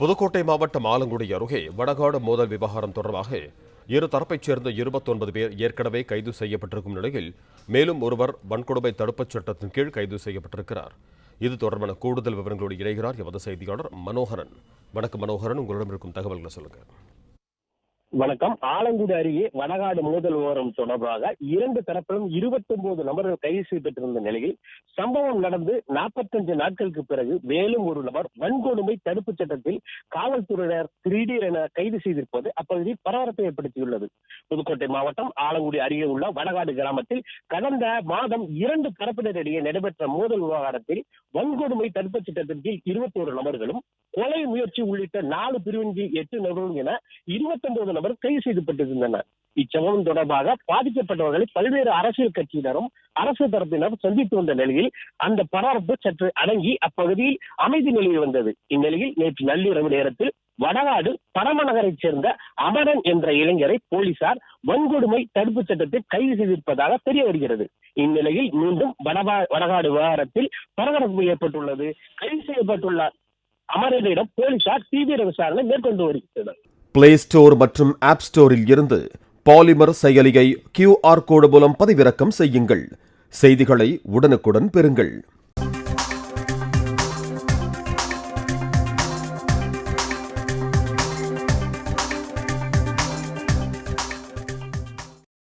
புதுக்கோட்டை மாவட்டம் ஆலங்குடி அருகே வடகாடு மோதல் விவகாரம் தொடர்பாக இரு தரப்பைச் சேர்ந்த இருபத்தொன்பது பேர் ஏற்கனவே கைது செய்யப்பட்டிருக்கும் நிலையில் மேலும் ஒருவர் வன்கொடுமை தடுப்புச் சட்டத்தின் கீழ் கைது செய்யப்பட்டிருக்கிறார். இது தொடர்பான கூடுதல் விவரங்களோடு இணைகிறார் எமது செய்தியாளர் மனோகரன். வணக்கம் மனோகரன். உங்களிடம் இருக்கும் தகவல்களை சொல்லுங்க வணக்கம். ஆலங்குடி அருகே வடகாடு மோதல் விவரம் தொடர்பாக இரண்டு தரப்பிலும் இருபத்தி ஒன்பது நபர்கள் கைது செய்யப்பட்டிருந்த நிலையில் சம்பவம் நடந்து நாற்பத்தஞ்சு நாட்களுக்கு பிறகு மேலும் ஒரு நபர் வன்கொடுமை தடுப்புச் சட்டத்தில் காவல்துறையினர் திடீர் என கைது செய்திருப்பது அப்பகுதியில் பரபரப்பை ஏற்படுத்தியுள்ளது. புதுக்கோட்டை மாவட்டம் ஆலங்குடி அருகே உள்ள வடகாடு கிராமத்தில் கடந்த மாதம் இரண்டு தரப்பினரிடையே நடைபெற்ற மோதல் விவகாரத்தில் வன்கொடுமை தடுப்புச் சட்டத்தின் கீழ் இருபத்தி ஒரு நபர்களும் கொலை முயற்சி உள்ளிட்ட நாலு பிரிவின் கீழ் எட்டு நபர்கள் என இருபத்தொன்பது நபர் கைது செய்யப்பட்டிருந்தனர். இச்சம்பவம் தொடர்பாக பாதிக்கப்பட்டவர்களை பல்வேறு அரசியல் கட்சியினரும் அரசு தரப்பினர் சந்தித்து வந்த நிலையில் அந்த பரபரப்பு சற்று அடங்கி அப்பகுதியில் அமைதி நிலையில் வந்தது. இந்நிலையில் நேற்று நள்ளிரவு நேரத்தில் வடநாடு பரமநகரைச் சேர்ந்த அமரன் என்ற இளைஞரை போலீசார் வன்கொடுமை தடுப்பு சட்டத்தில் கைது செய்திருப்பதாக தெரிய வருகிறது இந்நிலையில் மீண்டும் வடகா வடகாடு விவகாரத்தில் பரபரப்பு ஏற்பட்டுள்ளது. கைது செய்யப்பட்டுள்ள அமரரிடம் போலீசார் தீவிர விசாரணை மேற்கொண்டு வருகின்றனர். பிளே ஸ்டோர் மற்றும் ஆப் ஸ்டோரில் இருந்து பாலிமர் செயலியை கியூஆர் கோடு மூலம் பதிவிறக்கம் செய்யுங்கள். செய்திகளை உடனுக்குடன் பெறுங்கள்.